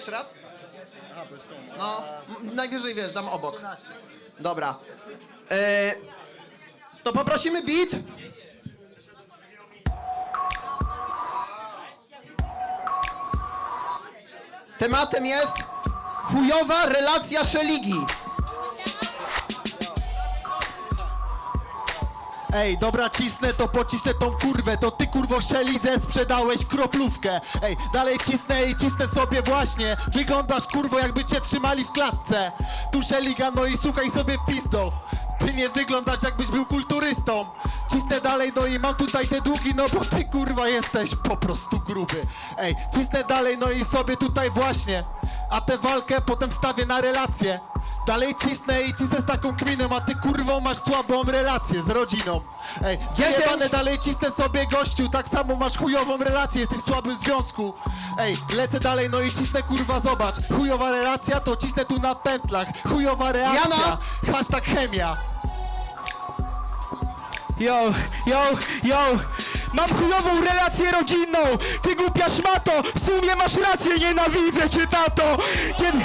jeszcze raz? No, m- najwyżej wiesz, dam obok. Dobra. E, to poprosimy beat. Tematem jest chujowa relacja Szeligi. Ej, dobra, cisnę to, pocisnę tą kurwę. To ty kurwo szelizę sprzedałeś kroplówkę. Ej, dalej cisnę i cisnę sobie właśnie. Wyglądasz kurwo jakby cię trzymali w klatce. Tu szeliga, no i słuchaj sobie pistol Ty nie wyglądasz jakbyś był kulturystą. Cisnę dalej, no i mam tutaj te długi No bo ty kurwa jesteś po prostu gruby. Ej, cisnę dalej, no i sobie tutaj właśnie A tę walkę potem wstawię na relację Dalej cisnę i cisnę z taką kminą, a ty kurwą masz słabą relację z rodziną. Ej, dziesięć dalej cisnę sobie gościu, tak samo masz chujową relację, jesteś w słabym związku. Ej, lecę dalej, no i cisnę kurwa, zobacz. Chujowa relacja, to cisnę tu na pętlach. Chujowa reakcja, Jana! hashtag chemia. Yo, yo, yo Mam chujową relację rodzinną. Ty głupia szmato W sumie masz rację, nienawidzę cię tato. Kiedy...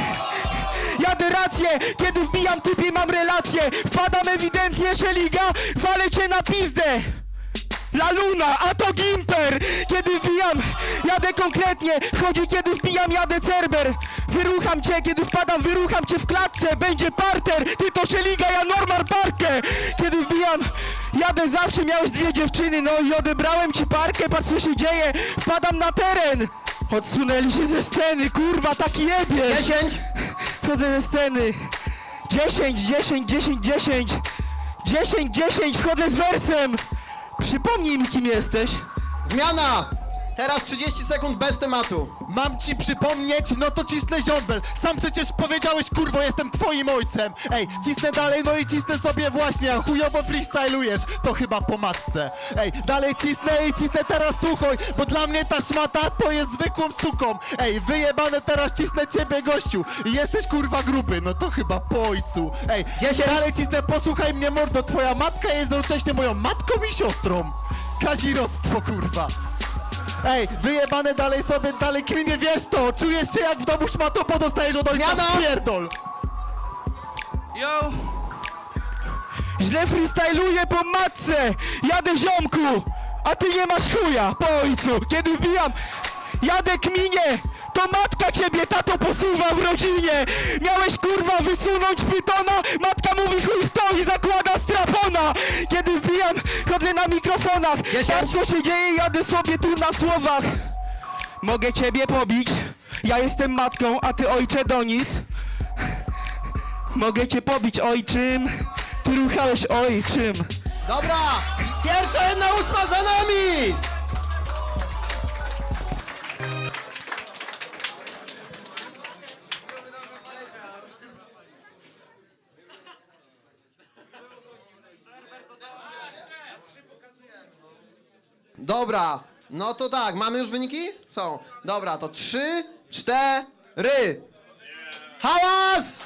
Jadę rację, kiedy wbijam typie mam relację Wpadam ewidentnie, że liga Walę cię na pizdę La Luna, a to Gimper! Kiedy wbijam, jadę konkretnie Chodzi kiedy wbijam, jadę Cerber. Wyrucham cię, kiedy wpadam, wyrucham cię w klatce. Będzie parter, ty to Szeliga, ja Norman Parkę Kiedy wbijam, jadę zawsze Miałeś dwie dziewczyny, no i odebrałem ci parkę Patrz co się dzieje, wpadam na teren. Odsunęli się ze sceny, kurwa, taki jebie 10. Wchodzę ze sceny. 10, 10, 10, 10 10, 10, wchodzę z wersem Przypomnij mi kim jesteś Zmiana. Teraz 30 sekund bez tematu. Mam ci przypomnieć, no to cisnę ziombel Sam przecież powiedziałeś, kurwo, jestem twoim ojcem. Ej, cisnę dalej, no i cisnę sobie właśnie A chujowo freestylujesz, to chyba po matce. Ej, dalej cisnę i cisnę teraz suchoj Bo dla mnie ta szmata to jest zwykłą suką. Ej, wyjebane teraz cisnę ciebie, gościu. I Jesteś kurwa gruby, no to chyba po ojcu. Ej, Dziesięć. dalej cisnę, posłuchaj mnie mordo. Twoja matka jest jednocześnie moją matką i siostrą. Kazirodztwo, kurwa Ej, wyjebane dalej sobie, dalej kminie, wiesz to! Czujesz się jak w domu szmato, bo dostajesz od ojca Zmiana! pierdol! Yo Źle freestyluję po matce Jadę ziomku A ty nie masz chuja po ojcu Kiedy wbijam Jadę kminie to matka ciebie, tato, posuwa w rodzinie! Miałeś, kurwa, wysunąć pytona, matka mówi chuj w to i zakłada strapona! Kiedy wbijam, na mikrofonach, patrz co się dzieje, jadę sobie tu na słowach! Mogę ciebie pobić, ja jestem matką, a ty ojcze Donis. Mogę cię pobić ojczym, ty ruchałeś ojczym. Dobra. Pierwsza jedna ósma za nami. Dobra, no to tak, mamy już wyniki? Są. Dobra, to trzy, cztery. Hałas!